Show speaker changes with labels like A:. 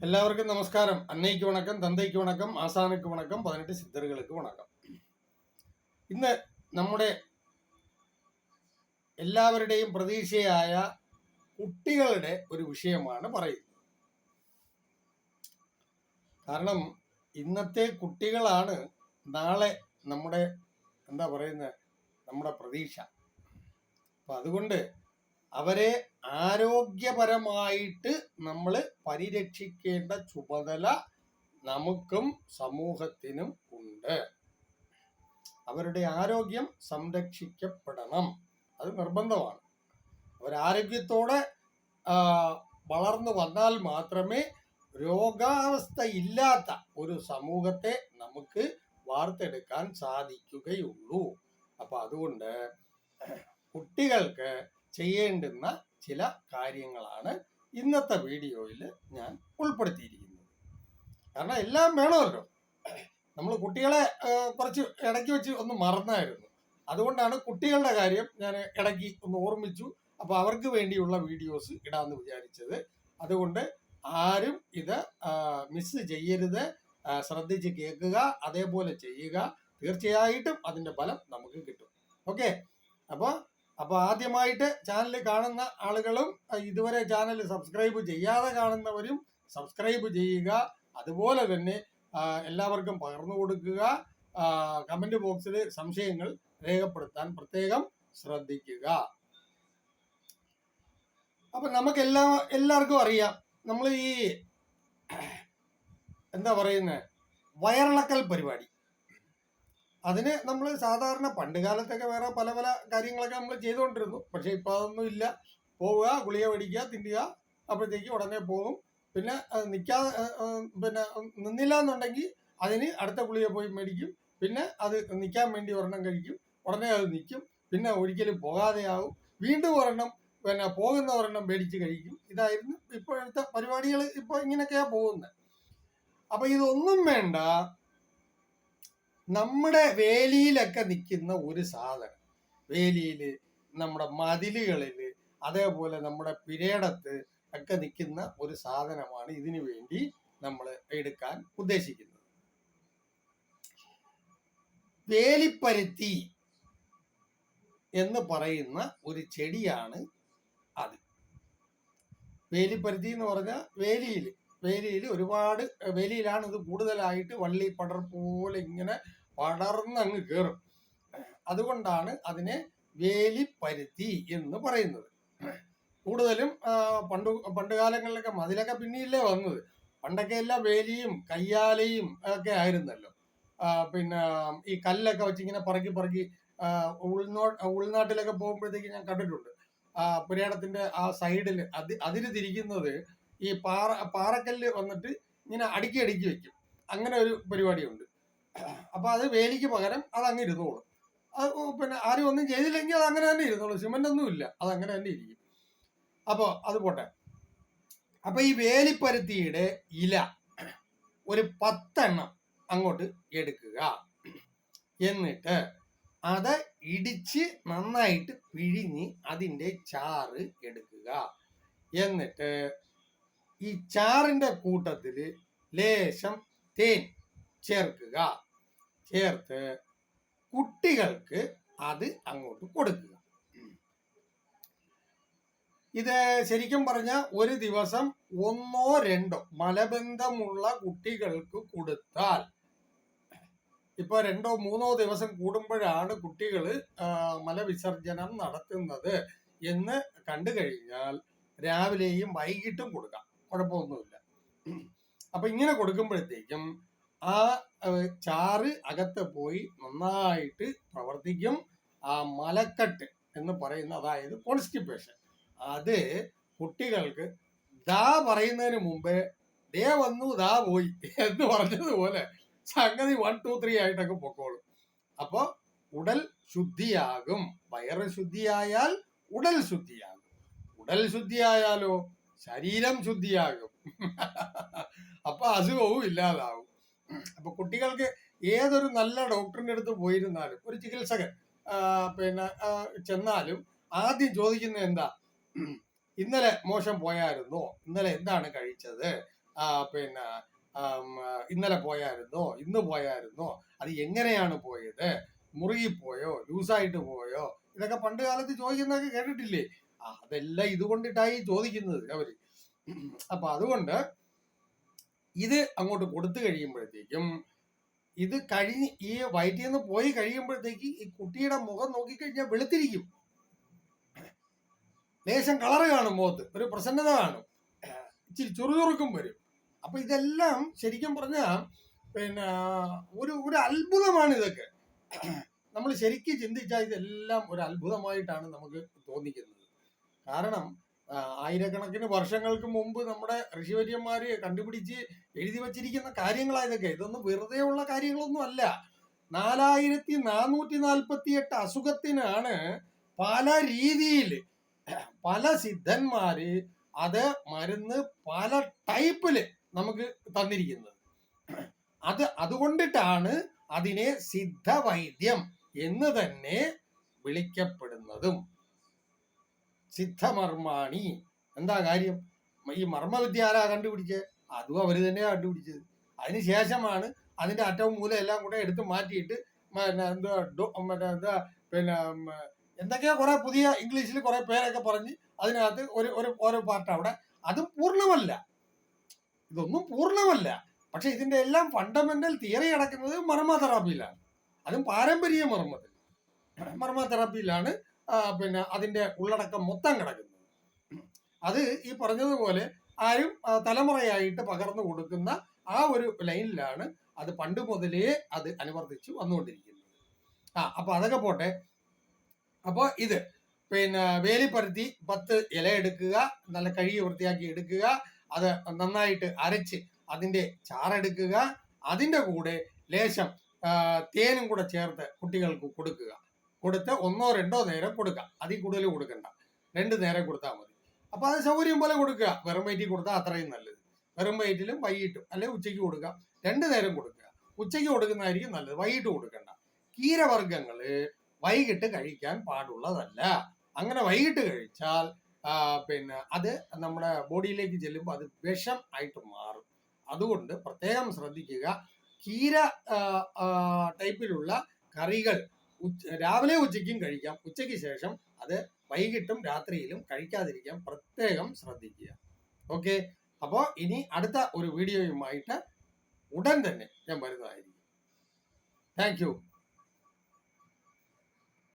A: எல்லாருக்கும் நமஸ்காரம் அன்னைக்கு வணக்கம் தந்தைக்கு வணக்கம் ஆசானுக்கு வணக்கம் பதினெட்டு சித்தர்களுக்கு வணக்கம் ഇന്ന് നമ്മുടെ എല്ലാവരുടെയും പ്രതീക്ഷയായ കുട്ടികളുടെ ഒരു വിഷയമാണ് പറയുന്നത് കാരണം ഇന്നത്തെ കുട്ടികളാണ് നാളെ നമ്മുടെ എന്താ പറയുന്നത് നമ്മുടെ പ്രതീക്ഷ അപ്പൊ അതുകൊണ്ട് അവരെ ആരോഗ്യപരമായിട്ട് നമ്മൾ പരിരക്ഷിക്കേണ്ട ചുമതല നമുക്കും സമൂഹത്തിനും ഉണ്ട്. അവരുടെ ആരോഗ്യം സംരക്ഷിക്കപ്പെടണം. അത് നിർബന്ധമാണ്. അവരാരോഗ്യത്തോടെ വളർന്നു വന്നാൽ മാത്രമേ രോഗാവസ്ഥ ഇല്ലാത്ത ഒരു സമൂഹത്തെ നമുക്ക് വാർത്തെടുക്കാൻ സാധിക്കുകയുള്ളൂ. അപ്പൊ അതുകൊണ്ട് കുട്ടികൾക്ക് ചെയ്യേണ്ടുന്ന ചില കാര്യങ്ങളാണ് ഇന്നത്തെ വീഡിയോയിൽ ഞാൻ ഉൾപ്പെടുത്തിയിരിക്കുന്നത്. കാരണം എല്ലാം വേണമല്ലോ. നമ്മൾ കുട്ടികളെ കുറച്ച് ഇടയ്ക്ക് വെച്ച് ഒന്ന് മറന്നായിരുന്നു. അതുകൊണ്ടാണ് കുട്ടികളുടെ കാര്യം ഞാൻ ഇടയ്ക്ക് ഒന്ന് ഓർമ്മിച്ചു. അപ്പൊ അവർക്ക് വേണ്ടിയുള്ള വീഡിയോസ് ഇടാന്ന് വിചാരിച്ചത്. അതുകൊണ്ട് ആരും ഇത് മിസ് ചെയ്യരുത്. ശ്രദ്ധിച്ച് കേൾക്കുക അതേപോലെ ചെയ്യുക. തീർച്ചയായിട്ടും അതിന്റെ ഫലം നമുക്ക് കിട്ടും. ഓക്കെ? അപ്പൊ അപ്പൊ ആദ്യമായിട്ട് ചാനൽ കാണുന്ന ആളുകളും ഇതുവരെ ചാനൽ സബ്സ്ക്രൈബ് ചെയ്യാതെ കാണുന്നവരും സബ്സ്ക്രൈബ് ചെയ്യുക. അതുപോലെ തന്നെ എല്ലാവർക്കും പകർന്നു കൊടുക്കുക. കമന്റ് ബോക്സിൽ സംശയങ്ങൾ രേഖപ്പെടുത്താൻ പ്രത്യേകം ശ്രദ്ധിക്കുക. അപ്പൊ നമുക്ക് എല്ലാ എല്ലാവർക്കും അറിയാം നമ്മൾ ഈ എന്താ പറയുന്നത് വയറിളക്കൽ പരിപാടി. അതിന് നമ്മൾ സാധാരണ പണ്ട് കാലത്തൊക്കെ വേറെ പല പല കാര്യങ്ങളൊക്കെ നമ്മൾ ചെയ്തുകൊണ്ടിരുന്നു പക്ഷെ ഇപ്പൊ അതൊന്നും ഇല്ല. പോവുക ഗുളിക മേടിക്കുക തിന്നുക അപ്പോഴത്തേക്ക് ഉടനെ പോകും. പിന്നെ നിൽക്കാ പിന്നെ നിന്നില്ല എന്നുണ്ടെങ്കിൽ അതിന് അടുത്ത ഗുളിക പോയി മേടിക്കും. പിന്നെ അത് നിൽക്കാൻ വേണ്ടി ഒരെണ്ണം കഴിക്കും. ഉടനെ അത് നിൽക്കും പിന്നെ ഒരിക്കലും പോകാതെയാവും. വീണ്ടും ഒരെണ്ണം പിന്നെ പോകുന്ന ഒരെണ്ണം മേടിച്ച് കഴിക്കും. ഇതായിരുന്നു ഇപ്പോഴത്തെ പരിപാടികൾ ഇപ്പോൾ ഇങ്ങനെയൊക്കെയാണ് പോകുന്നത് അപ്പൊ ഇതൊന്നും വേണ്ട. നമ്മുടെ വേലിയിലൊക്കെ നിൽക്കുന്ന ഒരു സാധനം. വേലിയിൽ നമ്മുടെ മതിലുകളിൽ അതേപോലെ നമ്മുടെ പിരേടത്ത് ഒക്കെ നിൽക്കുന്ന ഒരു സാധനമാണ് ഇതിനു വേണ്ടി നമ്മൾ എടുക്കാൻ ഉദ്ദേശിക്കുന്നത്. വേലിപ്പരുത്തി എന്ന് പറയുന്ന ഒരു ചെടിയാണ് അത്. വേലിപ്പരുത്തി എന്ന് പറഞ്ഞാൽ വേലിയിൽ വേലിയിൽ ഒരുപാട് വേലിയിലാണ് ഇത് കൂടുതലായിട്ട് വള്ളി പടർ പോലെ ഇങ്ങനെ പടർന്ന് അങ്ങ് കയറും അതുകൊണ്ടാണ് അതിനെ വേലിപ്പരുത്തി എന്ന് പറയുന്നത്. കൂടുതലും പണ്ട് പണ്ട് കാലങ്ങളിലൊക്കെ മതിലൊക്കെ പിന്നെയല്ലേ വന്നത്. പണ്ടൊക്കെ എല്ലാം വേലിയും കയ്യാലയും ഒക്കെ ആയിരുന്നല്ലോ. പിന്നെ ഈ കല്ലൊക്കെ വെച്ച് ഇങ്ങനെ പറക്കി പറക്കി ഉൾനോ ഉൾനാട്ടിലൊക്കെ പോകുമ്പോഴത്തേക്ക് ഞാൻ കണ്ടിട്ടുണ്ട്. പുരാണത്തിന്റെ ആ സൈഡിൽ അത് തിരിക്കുന്നത് ഈ പാറ പാറക്കല്ല് വന്നിട്ട് ഇങ്ങനെ അടുക്കി അടുക്കി വെക്കും. അങ്ങനെ ഒരു പരിപാടിയുണ്ട്. അപ്പൊ അത് വേലിക്ക് പകരം അത് അങ്ങ് ഇരുന്നോളും. അത് പിന്നെ ആരും ഒന്നും ചെയ്തില്ലെങ്കിൽ അത് അങ്ങനെ തന്നെ ഇരുന്നോളും. സിമെന്റ് ഒന്നും ഇല്ല. അത് അങ്ങനെ തന്നെ ഇരിക്കും. അപ്പോൾ അത് പോട്ടെ. അപ്പൊ ഈ വേലിപ്പരുത്തിയുടെ ഇല ഒരു പത്തെണ്ണം അങ്ങോട്ട് എടുക്കുക. എന്നിട്ട് അത് ഇടിച്ച് നന്നായിട്ട് പിഴിഞ്ഞ് അതിന്റെ ചാറ് എടുക്കുക. എന്നിട്ട് ഈ ചാറിന്റെ കൂട്ടത്തിൽ ലേശം തേൻ ചേർക്കുക. ചേർത്ത് കുട്ടികൾക്ക് അത് അങ്ങോട്ട് കൊടുക്കുക. ഇത് ശരിക്കും പറഞ്ഞ ഒരു ദിവസം ഒന്നോ രണ്ടോ മലബന്ധമുള്ള കുട്ടികൾക്ക് കൊടുത്താൽ ഇപ്പൊ രണ്ടോ മൂന്നോ ദിവസം കൂടുമ്പോഴാണ് കുട്ടികൾ മലവിസർജനം നടത്തുന്നത് എന്ന് കണ്ടു കഴിഞ്ഞാൽ രാവിലെയും വൈകിട്ടും കൊടുക്കാം. കുഴപ്പമൊന്നുമില്ല. അപ്പൊ ഇങ്ങനെ കൊടുക്കുമ്പോഴത്തേക്കും ആ ചാറ് അകത്ത് പോയി നന്നായിട്ട് പ്രവർത്തിക്കും. ആ മലക്കെട്ട് എന്ന് പറയുന്ന അതായത് കോൺസ്റ്റിപ്പേഷൻ. അത് കുട്ടികൾക്ക് ദാ പറയുന്നതിന് മുമ്പേ ദേ വന്നു ദാ പോയി എന്ന് പറഞ്ഞതുപോലെ സംഗതി വൺ ടു ത്രീ ആയിട്ടൊക്കെ പൊക്കോളും. അപ്പോൾ ഉടൽ ശുദ്ധിയാകും. വയറ് ശുദ്ധിയായാൽ ഉടൽ ശുദ്ധിയാകും. ഉടൽ ശുദ്ധിയായാലോ? ശരീരം ശുദ്ധിയാകും. അപ്പൊ അസുഖവും ഇല്ലാതാവും. അപ്പൊ കുട്ടികൾക്ക് ഏതൊരു നല്ല ഡോക്ടറിന്റെ അടുത്ത് പോയിരുന്നാലും ഒരു ചികിത്സകൻ പിന്നെ ചെന്നാലും ആദ്യം ചോദിക്കുന്നത് എന്താ? ഇന്നലെ മോശം പോയായിരുന്നോ? ഇന്നലെ എന്താണ് കഴിച്ചത്? പിന്നെ ഇന്നലെ പോയായിരുന്നോ? ഇന്ന് പോയായിരുന്നോ? അത് എങ്ങനെയാണ് പോയത്? മുറുകിപ്പോയോ ലൂസായിട്ട് പോയോ? ഇതൊക്കെ പണ്ട് കാലത്ത് ചോദിക്കുന്നതൊക്കെ കേട്ടിട്ടില്ലേ? അതെല്ലാം ഇതുകൊണ്ടിട്ടായി ചോദിക്കുന്നത് അവർ. അപ്പൊ അതുകൊണ്ട് ഇത് അങ്ങോട്ട് കൊടുത്തു കഴിയുമ്പോഴത്തേക്കും ഇത് കഴിഞ്ഞ് ഈ വയറ്റിൽ നിന്ന് പോയി കഴിയുമ്പോഴത്തേക്ക് ഈ കുട്ടിയുടെ മുഖം നോക്കിക്കഴിഞ്ഞാൽ വെളുത്തിരിക്കും. ലേശം കളറ് കാണും മുഖത്ത്. ഒരു പ്രസന്നത കാണും. ഇച്ചിരി ചുറുചുറുക്കും വരും. അപ്പൊ ഇതെല്ലാം ശരിക്കും പറഞ്ഞാൽ പിന്നെ ഒരു ഒരു അത്ഭുതമാണ് ഇതൊക്കെ. നമ്മൾ ശരിക്കും ചിന്തിച്ചാൽ ഇതെല്ലാം ഒരു അത്ഭുതമായിട്ടാണ് നമുക്ക് തോന്നിക്കുന്നത്. കാരണം ആയിരക്കണക്കിന് വർഷങ്ങൾക്ക് മുമ്പ് നമ്മുടെ ഋഷിവര്യന്മാര് കണ്ടുപിടിച്ച് എഴുതി വച്ചിരിക്കുന്ന കാര്യങ്ങളായതൊക്കെ ഇതൊന്നും വെറുതെ ഉള്ള കാര്യങ്ങളൊന്നും അല്ല. നാലായിരത്തി നാനൂറ്റി നാൽപ്പത്തി എട്ട് അസുഖത്തിനാണ് പല രീതിയിൽ പല സിദ്ധന്മാര് അത് മരുന്ന് പല ടൈപ്പിൽ നമുക്ക് തന്നിരിക്കുന്നത്. അത് അതുകൊണ്ടിട്ടാണ് അതിനെ സിദ്ധവൈദ്യം എന്ന് തന്നെ വിളിക്കപ്പെടുന്നതും. സിദ്ധമർമാണി. എന്താ കാര്യം? ഈ മർമ്മവിദ്യ ആരാ കണ്ടുപിടിച്ചത് അതും അവർ തന്നെയാണ് കണ്ടുപിടിച്ചത്. അതിനുശേഷമാണ് അതിന്റെ അറ്റവും മൂലം എല്ലാം കൂടെ എടുത്ത് മാറ്റിയിട്ട് പിന്നെ എന്താ മറ്റേ എന്താ പിന്നെ എന്തൊക്കെയോ കുറെ പുതിയ ഇംഗ്ലീഷിൽ കുറെ പേരൊക്കെ പറഞ്ഞ് അതിനകത്ത് ഒരു ഒരു ഓരോ പാർട്ട് അവിടെ. അതും പൂർണമല്ല. ഇതൊന്നും പൂർണമല്ല. പക്ഷെ ഇതിന്റെ എല്ലാം ഫണ്ടമെന്റൽ തിയറി അടക്കുന്നത് മർമ്മ തെറാപ്പിയിലാണ് അതും പാരമ്പര്യ മർമ്മത്തിൽ. മർമ്മ തെറാപ്പിയിലാണ് പിന്നെ അതിന്റെ ഉള്ളടക്കം മൊത്തം കിടക്കുന്നത് അത് ഈ പറഞ്ഞതുപോലെ ആരും തലമുറയായിട്ട് പകർന്നു കൊടുക്കുന്ന ആ ഒരു ലൈനിലാണ് അത് പണ്ട് മുതലേ അത് അനുവർത്തിച്ചു വന്നുകൊണ്ടിരിക്കുന്നത്. ആ അപ്പൊ അതൊക്കെ പോട്ടെ. അപ്പൊ ഇത് പിന്നെ വേലിപ്പരുത്തി പത്ത് ഇല എടുക്കുക നല്ല കഴുകി വൃത്തിയാക്കി എടുക്കുക അത് നന്നായിട്ട് അരച്ച് അതിന്റെ ചാറെടുക്കുക അതിന്റെ കൂടെ ലേശം തേനും കൂടെ ചേർത്ത് കുട്ടികൾക്ക് കൊടുക്കുക. കൊടുത്ത് ഒന്നോ രണ്ടോ നേരം കൊടുക്കാം. അതിൽ കൂടുതൽ കൊടുക്കണ്ട. രണ്ട് നേരം കൊടുത്താൽ മതി. അപ്പൊ അത് സൗകര്യം പോലെ കൊടുക്കുക. വെറും വയറ്റിൽ കൊടുത്താൽ അത്രയും നല്ലത്. വെറും വയറ്റിലും വൈകിട്ടും അല്ലെങ്കിൽ ഉച്ചയ്ക്ക് കൊടുക്കുക രണ്ട് നേരം കൊടുക്കുക. ഉച്ചയ്ക്ക് കൊടുക്കുന്നതായിരിക്കും നല്ലത്. വൈകിട്ട് കൊടുക്കണ്ട. കീരവർഗങ്ങൾ വൈകിട്ട് കഴിക്കാൻ പാടുള്ളതല്ല. അങ്ങനെ വൈകിട്ട് കഴിച്ചാൽ പിന്നെ അത് നമ്മുടെ ബോഡിയിലേക്ക് ചെല്ലുമ്പോൾ അത് വിഷം ആയിട്ട് മാറും. അതുകൊണ്ട് പ്രത്യേകം ശ്രദ്ധിക്കുക. കീര ടൈപ്പിലുള്ള കറികൾ രാവിലെ ഉച്ചയ്ക്കും കഴിക്കാം. ഉച്ചയ്ക്ക് ശേഷം അത് വൈകിട്ടും രാത്രിയിലും കഴിക്കാതിരിക്കാൻ പ്രത്യേകം ശ്രദ്ധിക്കുക. ഓക്കെ? അപ്പോൾ ഇനി അടുത്ത ഒരു വീഡിയോയുമായിട്ട് ഉടൻ തന്നെ ഞാൻ വരുന്നതായിരിക്കും. താങ്ക്